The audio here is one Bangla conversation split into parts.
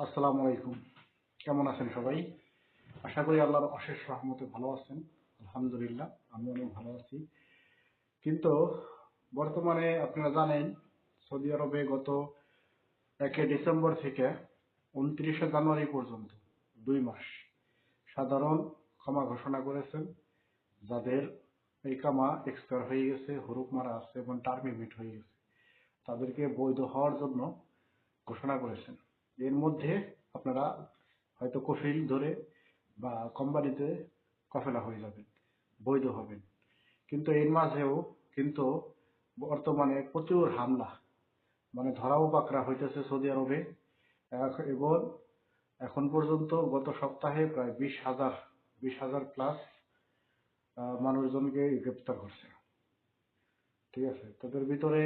আসসালামু আলাইকুম। কেমন আছেন সবাই? আশা করি আল্লাহর অশেষ রহমতে ভালো আছেন। আলহামদুলিল্লাহ, আমি অনেক ভালো আছি। কিন্তু বর্তমানে আপনারা জানেন, সৌদি আরবে গত একে ডিসেম্বর থেকে উনত্রিশে জানুয়ারি পর্যন্ত দুই মাস সাধারণ ক্ষমা ঘোষণা করেছেন, যাদের এই কামা এক্সপায়ার হয়ে গেছে, হরুপ মারা আছে এবং টার্মিনেট হয়ে গেছে। তাদেরকে বৈধ হওয়ার জন্য ঘোষণা করেছেন। এর মধ্যে আপনারা হয়তো কফিল ধরে বা কোম্পানিতে কফেলা হয়ে যাবেন বৈধ হবেন কিন্তু এর মাঝেও কিন্তু বর্তমানে প্রচুর হামলা। মানে ধরাও পাকড়া হইতেছে সৌদি আরবে। এবং এখন পর্যন্ত গত সপ্তাহে প্রায় বিশ হাজার বিশ হাজার প্লাস মানুষজনকে গ্রেপ্তার করছে। ঠিক আছে? তাদের ভিতরে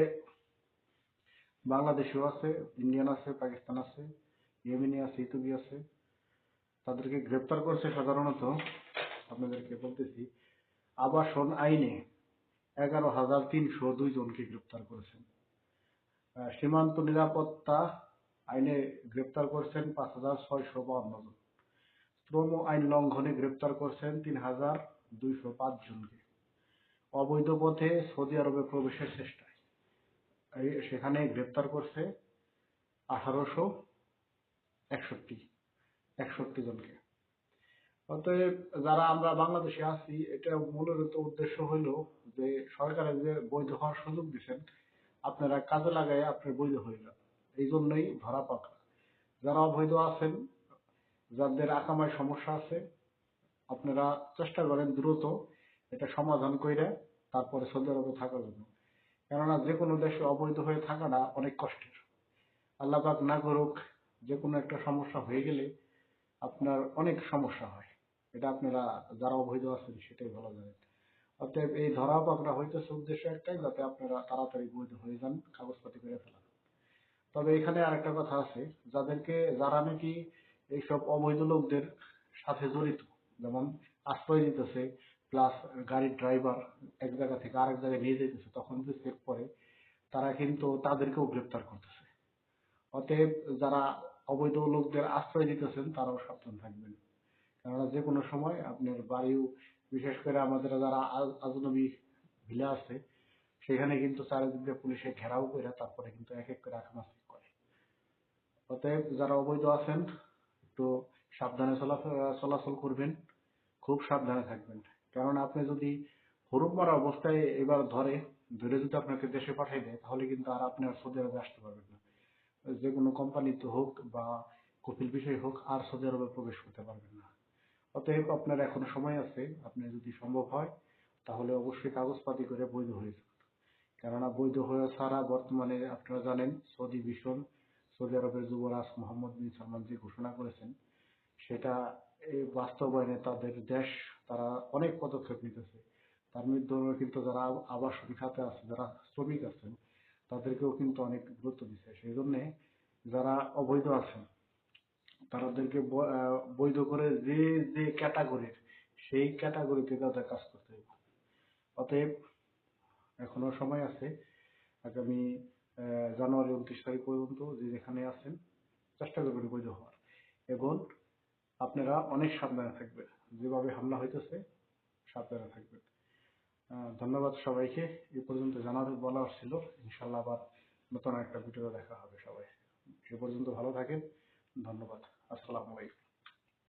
বাংলাদেশিও আছে, ইন্ডিয়ান আছে, পাকিস্তান আছে। আছে। তাদেরকে গ্রেপ্তার করছে সাধারণত, আপনাদেরকে বলতেছি, আবাসন আইনে এগারো হাজার তিনশো দুই জনকে গ্রেপ্তার করেছেন। সীমান্ত নিরাপত্তা আইনে গ্রেপ্তার করছেন পাঁচ হাজার ছয়শো বাউন্ন জন। শ্রম আইন লঙ্ঘনে গ্রেপ্তার করছেন তিন হাজার দুইশো পাঁচ জনকে। অবৈধ পথে সৌদি আরবে প্রবেশের চেষ্টায়। সেখানে গ্রেপ্তার করছে আঠারোশো একষট্টি একষট্টি জনকে। অতএব যারা আমরা বাংলাদেশে আছি, এটা মূলত উদ্দেশ্য হইল যে সরকারের যে বৈধ হওয়ার সুযোগ দিচ্ছেন আপনারা কাজে লাগাই আপনার বৈধ হয়ে যান এই জন্যই ধরা পাকড়া যারা অবৈধ আছেন, যাদের আকামায় সমস্যা আছে, আপনারা চেষ্টা করেন দ্রুত এটা সমাধান করে তারপরে সৌদি আরবে থাকার জন্য। কেননা যে কোনো দেশে অবৈধ হয়ে থাকাটা অনেক কষ্টের। আল্লাহ পাক না করুক যে কোনো একটা সমস্যা হয়ে গেলে আপনার অনেক সমস্যা হয়। এটা আপনারা যারা অবৈধ আছেন সেটাই ভালো জানেন। অতএব এই ধরা পাকড়া হইতেছে উদ্দেশ্য একটাই, যাতে আপনারা তাড়াতাড়ি বৈধ হয়ে যান, কাগজপাতি করে ফেলান। তবে এখানে আরেকটা কথা আছে, যাদেরকে, যারা নাকি এইসব অবৈধ লোকদের সাথে জড়িত, যেমন আশ্রয় দিতেছে প্লাস গাড়ির ড্রাইভার এক জায়গা থেকে আরেক জায়গায় নিয়ে যেতেছে তখন যে চেক করে, তারা কিন্তু তাদেরকেও গ্রেপ্তার করতেছে। অতএব যারা অবৈধ লোকদের আশ্রয় দিতেছেন, তারাও সাবধান থাকবেন। কেননা যে কোনো সময় আপনার বাড়িও, বিশেষ করে আমাদের যারা আজনবী ভিলা আছে, সেখানে কিন্তু চারিদিক দিয়ে পুলিশে ঘেরাও করে তারপরে কিন্তু এক এক করে আখানা করে। অতএব যারা অবৈধ আছেন, একটু সাবধানে চলাচল করবেন, খুব সাবধানে থাকবেন। কারণ আপনি যদি হরুপ মারা অবস্থায় এবার ধরে ধরে যদি আপনাকে দেশে পাঠিয়ে দেয়, তাহলে কিন্তু আর আপনি আর সৌদি আরবে আসতে পারবেন না। যে কোনো কোম্পানিতে হোক বা কপিল বিষয় হোক, আর সৌদি আরবে প্রবেশ করতে পারবেন না। অতএব আপনার এখনও সময় আছে, আপনি যদি সম্ভব হয়, তাহলে অবশ্যই কাগজপাতি করে বৈধ হয়ে যান। কেননা বৈধ হয়ে ছাড়া বর্তমানে আপনারা জানেন, সৌদি ভীষণ, সৌদি আরবের যুবরাজ মোহাম্মদ বিন সালমান যে ঘোষণা করেছেন, সেটা এই বাস্তবায়নে তাদের দেশ, তারা অনেক পদক্ষেপ নিতেছে। তার মধ্যে কিন্তু যারা আবাসন খাতে আছে, যারা শ্রমিক আছেন তাদেরকেও কিন্তু অনেক গুরুত্ব দিচ্ছে। সেই জন্যে যারা অবৈধ আছেন তাদেরকে বৈধ করে যে যে ক্যাটাগরির সেই ক্যাটাগরিতে তাদের কাজ করতে হবে। অতএব এখনও সময় আছে, আগামী জানুয়ারি উনত্রিশ তারিখ পর্যন্ত যে যেখানে আছেন, চেষ্টা করবেন বৈধ হওয়ার। এবং আপনারা অনেক সাবধানে থাকবেন। যেভাবে হামলা হইতেছে, সাবধানে থাকবেন। ধন্যবাদ সবাইকে। এ পর্যন্ত জানার বলার ছিল ইনশাল্লাহ আবার নতুন একটা ভিডিও দেখা হবে সবাই। এ পর্যন্ত ভালো থাকেন। ধন্যবাদ। আসসালামু আলাইকুম।